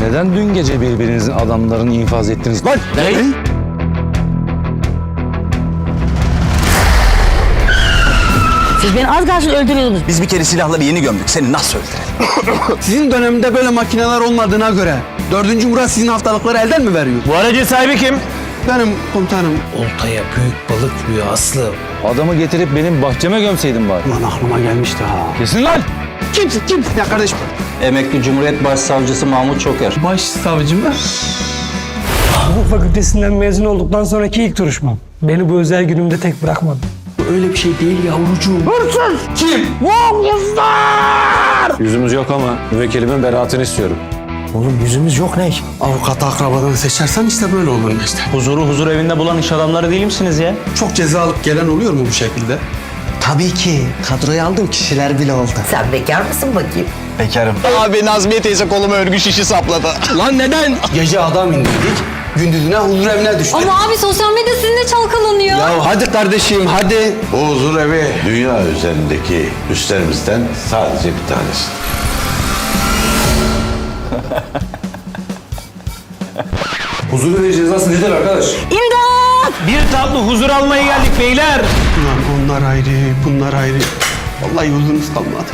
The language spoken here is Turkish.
Neden dün gece birbirinizin adamlarını infaz ettiniz lan? Ne? Siz beni az kalsın öldürüyordunuz. Biz bir kere silahları yeni gömdük. Seni nasıl öldürelim? Sizin döneminde böyle makineler olmadığına göre dördüncü Murat sizin haftalıkları elden mi veriyor? Bu aracın sahibi kim? Benim komutanım. Oltaya büyük balık vuruyor Aslı. Adamı getirip benim bahçeme gömseydin bari. Ulan aklıma gelmişti ha. Kesin lan! Kimsin kimsin ya kardeşim? Emekli Cumhuriyet Başsavcısı Mahmut Çoker. Başsavcı mı? Hukuk fakültesinden mezun olduktan sonraki ilk duruşmam. Beni bu özel günümde tek bırakmadı. Öyle bir şey değil yavrucuğum. Yüzümüz yok ama müvekkilimin beraatini istiyorum. Oğlum yüzümüz yok ne? Avukat akrabadan seçersen işte böyle olur işte. Huzuru huzur evinde bulan iş adamları değil misiniz ya? Çok ceza alıp gelen oluyor mu bu şekilde? Tabii ki. Kadroya aldığım kişiler bile oldu. Sen bekar mısın bakayım? Bekarım. Abi Nazmiye teyze koluma örgü şişi sapladı. Lan neden? Gece adam indirdik, gündüzüne huzur evine düştük. Ama abi sosyal medya sizinle çalkalanıyor. Ya hadi kardeşim hadi. Bu huzur evi dünya üzerindeki üslerimizden sadece bir tanesi. Huzur evi cezası nedir arkadaş? Bir tatlı huzur almaya geldik beyler. Ulan onlar ayrı, bunlar ayrı. Vallahi yolunuz kalmadı.